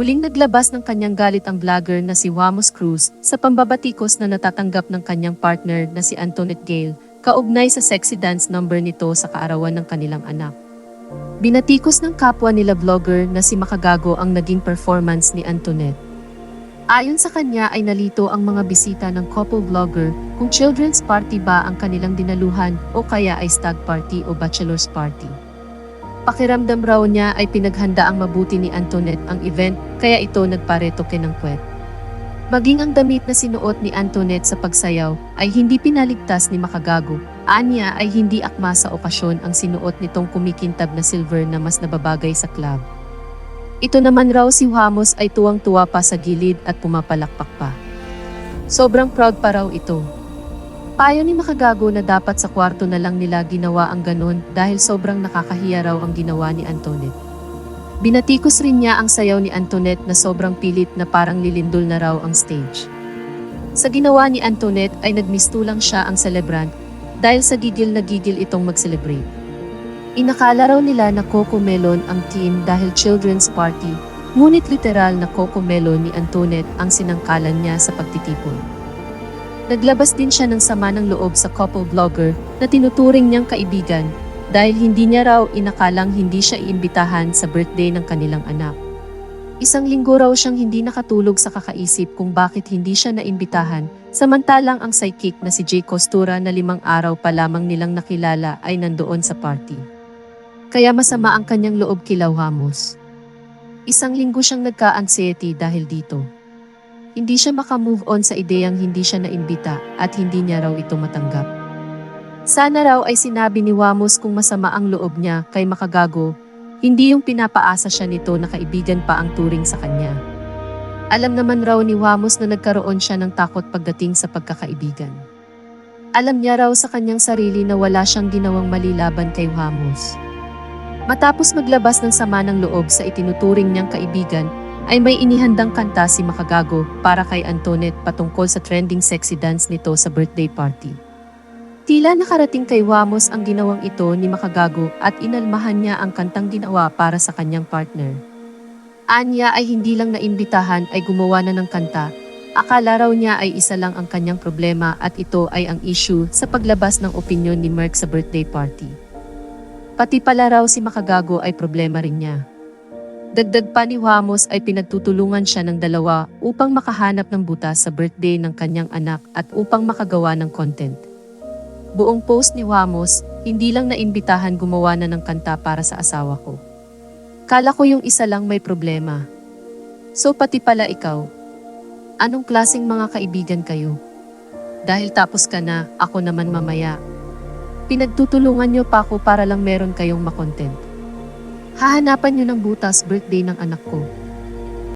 Muling naglabas ng kanyang galit ang vlogger na si Wamos Cruz sa pambabatikos na natatanggap ng kanyang partner na si Antoinette Gale, kaugnay sa sexy dance number nito sa kaarawan ng kanilang anak. Binatikos ng kapwa nila vlogger na si Makagago ang naging performance ni Antoinette. Ayon sa kanya ay nalito ang mga bisita ng couple vlogger kung children's party ba ang kanilang dinaluhan o kaya ay stag party o bachelor's party. Pakiramdam raw niya ay pinaghanda ang mabuti ni Antoinette ang event kaya ito nagparetoke ng puwet. Maging ang damit na sinuot ni Antoinette sa pagsayaw ay hindi pinaligtas ni Makagago. Anya ay hindi akma sa okasyon ang sinuot nitong kumikintab na silver na mas nababagay sa club. Ito naman raw si Wamos ay tuwang-tuwa pa sa gilid at pumapalakpak pa. Sobrang proud pa raw ito. Payo ni Makagago na dapat sa kwarto na lang nila ginawa ang ganon dahil sobrang nakakahiya raw ang ginawa ni Antoinette. Binatikos rin niya ang sayaw ni Antoinette na sobrang pilit na parang lilindol na raw ang stage. Sa ginawa ni Antoinette ay nagmistulang siya ang celebrant dahil sa gigil na gigil itong mag-celebrate. Inakala raw nila na Coco Melon ang team dahil children's party, ngunit literal na Coco Melon ni Antoinette ang sinangkalan niya sa pagtitipon. Naglabas din siya ng sama ng loob sa couple vlogger na tinuturing niyang kaibigan dahil hindi niya raw inakalang hindi siya iimbitahan sa birthday ng kanilang anak. Isang linggo raw siyang hindi nakatulog sa kakaisip kung bakit hindi siya naimbitahan, samantalang ang psychic na si Jay Costura na limang araw pa lamang nilang nakilala ay nandoon sa party. Kaya masama ang kanyang loob kilaw Hamos. Isang linggo siyang nagka-anxiety dahil dito. Hindi siya makamove on sa ideyang hindi siya naimbita at hindi niya raw ito matanggap. Sana raw ay sinabi ni Wamos kung masama ang loob niya kay Makagago, hindi yung pinapaasa siya nito na kaibigan pa ang turing sa kanya. Alam naman raw ni Wamos na nagkaroon siya ng takot pagdating sa pagkakaibigan. Alam niya raw sa kanyang sarili na wala siyang ginawang mali laban kay Wamos. Matapos maglabas ng sama ng loob sa itinuturing niyang kaibigan, ay may inihandang kanta si Makagago para kay Antoinette patungkol sa trending sexy dance nito sa birthday party. Tila nakarating kay Wamos ang ginawang ito ni Makagago at inalmahan niya ang kantang ginawa para sa kanyang partner. Anya ay hindi lang naimbitahan ay gumawa na ng kanta. Akala raw niya ay isa lang ang kanyang problema at ito ay ang issue sa paglabas ng opinyon ni Merck sa birthday party. Pati pala raw si Makagago ay problema rin niya. Dagdag pa ni Wamos ay pinagtutulungan siya ng dalawa upang makahanap ng butas sa birthday ng kanyang anak at upang makagawa ng content. Buong post ni Wamos, hindi lang naimbitahan gumawa na ng kanta para sa asawa ko. Kala ko yung isa lang may problema. So pati pala ikaw. Anong klaseng mga kaibigan kayo? Dahil tapos ka na, ako naman mamaya. Pinagtutulungan niyo pa ako para lang meron kayong makontent. Hahanapan niyo ng butas birthday ng anak ko.